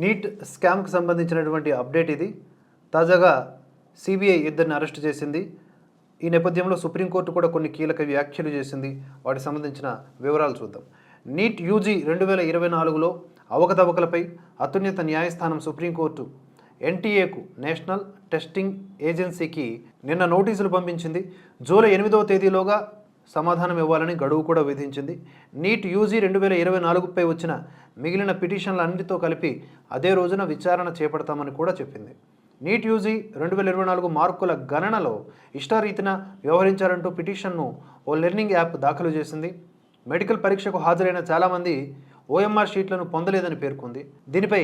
Neat స్కామ్కి సంబంధించినటువంటి update ఇది. తాజాగా సిబిఐ ఇద్దరిని అరెస్ట్ చేసింది. ఈ నేపథ్యంలో సుప్రీంకోర్టు కూడా కొన్ని కీలక వ్యాఖ్యలు చేసింది. వాటికి సంబంధించిన వివరాలు చూద్దాం. నీట్ యూజీ రెండు వేల ఇరవై నాలుగులో అవకతవకలపై అత్యున్నత న్యాయస్థానం సుప్రీంకోర్టు ఎన్టీఏకు నేషనల్ టెస్టింగ్ ఏజెన్సీకి నిన్న నోటీసులు పంపించింది. జూలై ఎనిమిదవ తేదీలోగా సమాధానం ఇవ్వాలని గడువు కూడా విధించింది. నీట్ యూజీ రెండు వేల ఇరవై నాలుగుపై వచ్చిన మిగిలిన పిటిషన్లన్నిటితో కలిపి అదే రోజున విచారణ చేపడతామని కూడా చెప్పింది. నీట్ యూజీ రెండు వేల ఇరవై నాలుగు మార్కుల గణనలో ఇష్టారీతిన వ్యవహరించారంటూ పిటిషన్ను ఓ లెర్నింగ్ యాప్ దాఖలు చేసింది. మెడికల్ పరీక్షకు హాజరైన చాలామంది ఓఎంఆర్ షీట్లను పొందలేదని పేర్కొంది. దీనిపై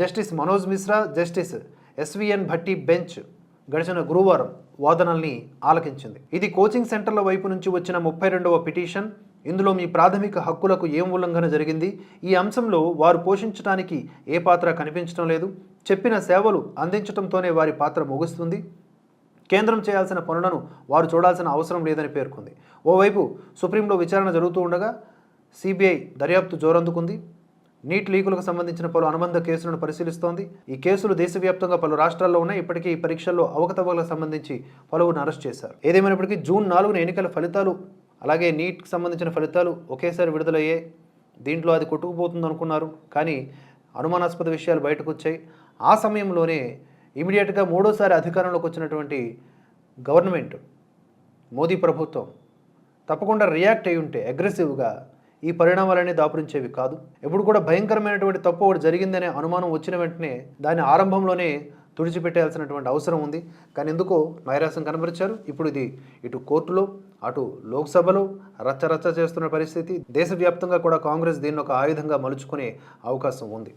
justice Manoj Mishra justice SVN Bhatti bench గడిచిన గురువారం వాదనల్ని ఆలకించింది. ఇది కోచింగ్ సెంటర్ల వైపు నుంచి వచ్చిన ముప్పై రెండవ పిటిషన్. ఇందులో మీ ప్రాథమిక హక్కులకు ఏం ఉల్లంఘన జరిగింది? ఈ అంశంలో వారు పోషించడానికి ఏ పాత్ర కనిపించడం లేదు. చెప్పిన సేవలు అందించడంతోనే వారి పాత్ర ముగుస్తుంది. కేంద్రం చేయాల్సిన పనులను వారు చూడాల్సిన అవసరం లేదని పేర్కొంది. ఓవైపు సుప్రీంలో విచారణ జరుగుతూ ఉండగా సిబిఐ దర్యాప్తు జోరందుకుంది. నీట్ లీకులకు సంబంధించిన పలు అనుబంధ కేసులను పరిశీలిస్తోంది. ఈ కేసులు దేశవ్యాప్తంగా పలు రాష్ట్రాల్లో ఉన్నాయి. ఇప్పటికీ ఈ పరీక్షల్లో అవకతవకలకు సంబంధించి పలువురిని అరెస్ట్ చేశారు. ఏదేమైనప్పటికీ జూన్ నాలుగున ఎన్నికల ఫలితాలు అలాగే నీట్కి సంబంధించిన ఫలితాలు ఒకేసారి విడుదలయ్యాయి దీంట్లో అది కొట్టుకుపోతుంది అనుకున్నారు. కానీ అనుమానాస్పద విషయాలు బయటకు వచ్చాయి. ఆ సమయంలోనే ఇమీడియట్గా మూడోసారి అధికారంలోకి వచ్చినటువంటి గవర్నమెంట్ మోదీ ప్రభుత్వం తప్పకుండా రియాక్ట్ అయి ఉంటే అగ్రెసివ్గా ఈ పరిణామాలన్నీ దాపురించేవి కాదు. ఎప్పుడు కూడా భయంకరమైనటువంటి తప్పు ఒకటి జరిగిందనే అనుమానం వచ్చిన వెంటనే దాని ఆరంభంలోనే తుడిచిపెట్టాల్సినటువంటి అవసరం ఉంది. కానీ ఎందుకో నైరాసం కనబరిచారు. ఇప్పుడు ఇది ఇటు కోర్టులో అటు లోక్సభలో రచ్చరచ్చ చేస్తున్న పరిస్థితి. దేశవ్యాప్తంగా కూడా కాంగ్రెస్ దీన్ని ఒక ఆయుధంగా మలుచుకునే అవకాశం ఉంది.